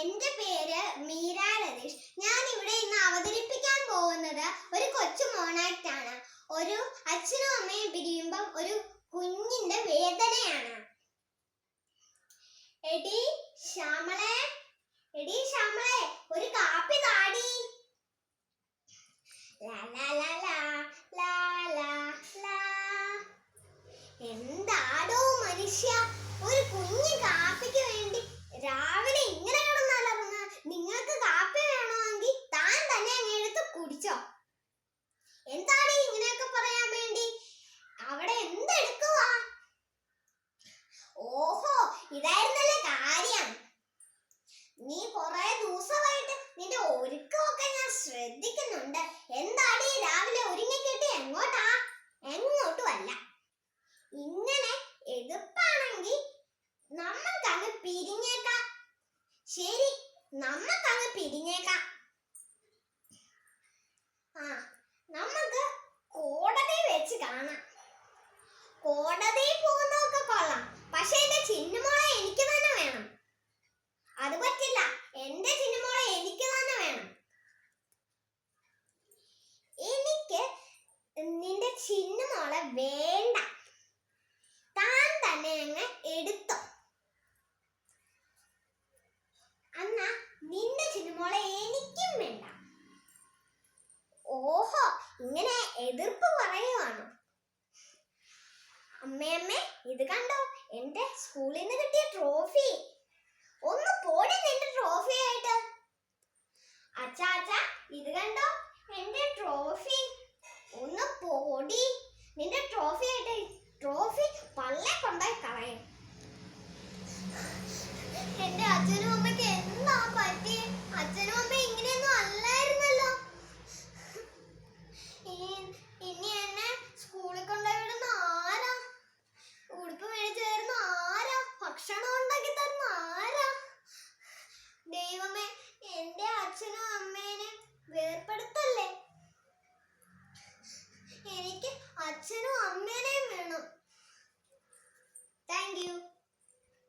എന്റെ പേര് മീര രതീഷ് ഞാൻ ഇവിടെ ഇന്ന് അവതരിപ്പിക്കാൻ പോകുന്നത് ഒരു കൊച്ചു ആണ് ഒരു അച്ഛനും അമ്മയും പിരിയുമ്പം ഒരു കുഞ്ഞിന്റെ വേദനയാണ്. എടി ശ്യാമളെ എടി ശ്യാമളെ ഒരു കാപ്പി താടി. എന്താടോ മനുഷ്യ ഒരു കുഞ്ഞു കാപ്പിക്ക് വേണ്ടി രാവിലെ ഇങ്ങനെ കിടന്നലറുന്ന നിങ്ങൾക്ക് കാപ്പി വേണമെങ്കിൽ താൻ തന്നെ അങ്ങ് എടുത്ത് കുടിച്ചോ എന്താണ് ഈ ഇങ്ങനെയൊക്കെ പറയാൻ വേണ്ടി അവിടെ എന്തെടുക്കുവാ ഓഹോ ഇതായിരുന്നല്ലേ കാര്യം. നീ കൊറേ ദിവസമായിട്ട് നിന്റെ ഒരുക്കമൊക്കെ ഞാൻ ശ്രദ്ധിക്കുന്നുണ്ട്. എന്താടി രാവിലെ ഒരുങ്ങിക്കിട്ട് എങ്ങോട്ടാ? എങ്ങോട്ടുമല്ല. ഇങ്ങനെ എതിർപ്പാണെങ്കിൽ നമ്മൾക്കങ്ങ് പിരിഞ്ഞേക്കാം. ശരി നമ്മൾക്കങ്ങ് പിരിഞ്ഞേക്കാം. ആ നമുക്ക് കോടതി വെച്ച് കാണാം. കോടതി വേണ്ട. താൻ തന്നെ അങ്ങ് എടുത്തു. അന്ന നിന്റെ ചിന്നുമോളെ എനിക്കും വേണ്ട. ഓഹോ ഇങ്ങനെ എതിർപ്പ് പറയുവാണോ? അമ്മയമ്മേ ഇത് കണ്ടോ? എന്റെ Cổ.